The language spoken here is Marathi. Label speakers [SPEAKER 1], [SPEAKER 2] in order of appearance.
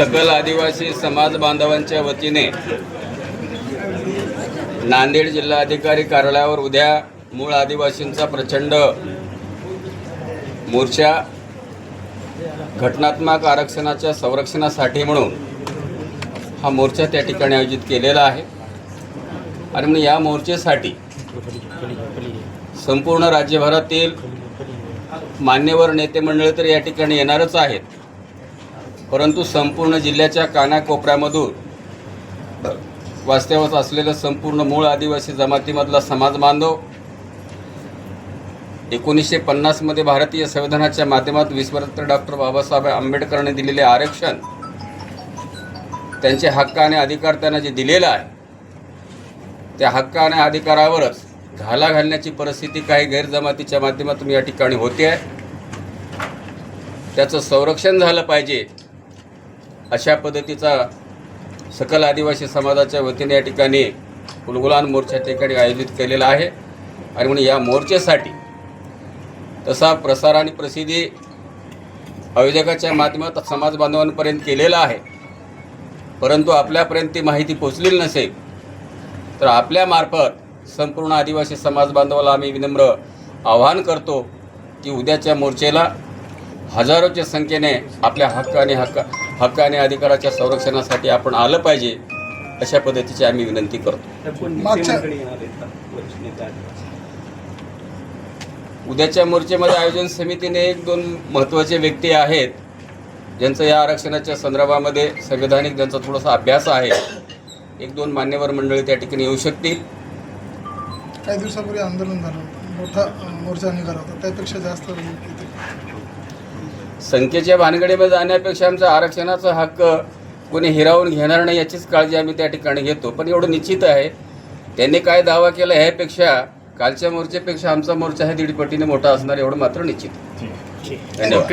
[SPEAKER 1] सकल आदिवासी समाज बांधवांच्या वतीने नांदेड जिल्हाधिकारी कार्यालयावर उद्या मूळ आदिवासींचा प्रचंड मोर्चा घटनात्मक आरक्षणाच्या संरक्षणासाठी म्हणून हा मोर्चा त्या ठिकाणी आयोजित केलेला आहे. आणि म्हणून या मोर्चेसाठी संपूर्ण राज्यभरातील मान्यवर नेते मंडळ तर या ठिकाणी येणारच आहेत. परंतु संपूर्ण जिल्ह्याच्या कानाकोपऱ्यामधून वास्तव्यात असलेलं संपूर्ण मूळ आदिवासी जमातीमधला समाज बांधव एकोणीसशे पन्नासमध्ये भारतीय संविधानाच्या माध्यमात विश्वरत्न डॉक्टर बाबासाहेब आंबेडकरांनी दिलेले आरक्षण त्यांचे हक्क आणि अधिकार त्यांना जे दिलेलं आहे त्या हक्क आणि अधिकारावरच घाला घालण्याची परिस्थिती काही गैरजमातीच्या माध्यमातून या ठिकाणी होते आहे. त्याचं संरक्षण झालं पाहिजे. अशा पद्धतीचा सकल आदिवासी समाजाच्या वतीने या ठिकाणी कुलगुलान मोर्चा ठिकाणी आयोजित केलेला आहे. आणि म्हणून या मोर्चेसाठी तसा प्रसार आणि प्रसिद्धी आयोजकाच्या माध्यमात समाज बांधवांपर्यंत केलेला आहे. परंतु आपल्यापर्यंत ती माहिती पोचलेली नसेल तर आपल्यामार्फत संपूर्ण आदिवासी समाज बांधवाला आम्ही विनम्र आवाहन करतो की उद्याच्या मोर्चेला हजारोच्या संख्येने आपल्या हक्क आणि हक्क हक्क आणि अधिकाराच्या संरक्षणासाठी आपण आलं पाहिजे अशा पद्धतीची आम्ही विनंती करतो. उद्याच्या मोर्चेमध्ये आयोजन समितीने एक दोन महत्त्वाचे व्यक्ती आहेत ज्यांचं या आरक्षणाच्या संदर्भामध्ये संविधानिक ज्यांचा थोडासा अभ्यास आहे एक दोन मान्यवर मंडळी त्या ठिकाणी येऊ शकतील.
[SPEAKER 2] काही दिवसापूर्वी आंदोलन झालं होतं. मोठा मोर्चा निघाला होता. त्यापेक्षा जास्त.
[SPEAKER 1] संख्येच्या भानगडीमध्ये जाण्यापेक्षा आमचा आरक्षणाचा हक्क कोणी हिरावून घेणार नाही याचीच काळजी आम्ही त्या ठिकाणी घेतो. पण एवढं निश्चित आहे त्यांनी काय दावा केला ह्यापेक्षा कालच्या मोर्चेपेक्षा आमचा मोर्चा हे दीड पटीने मोठा असणार एवढं मात्र निश्चित. धन्यवाद.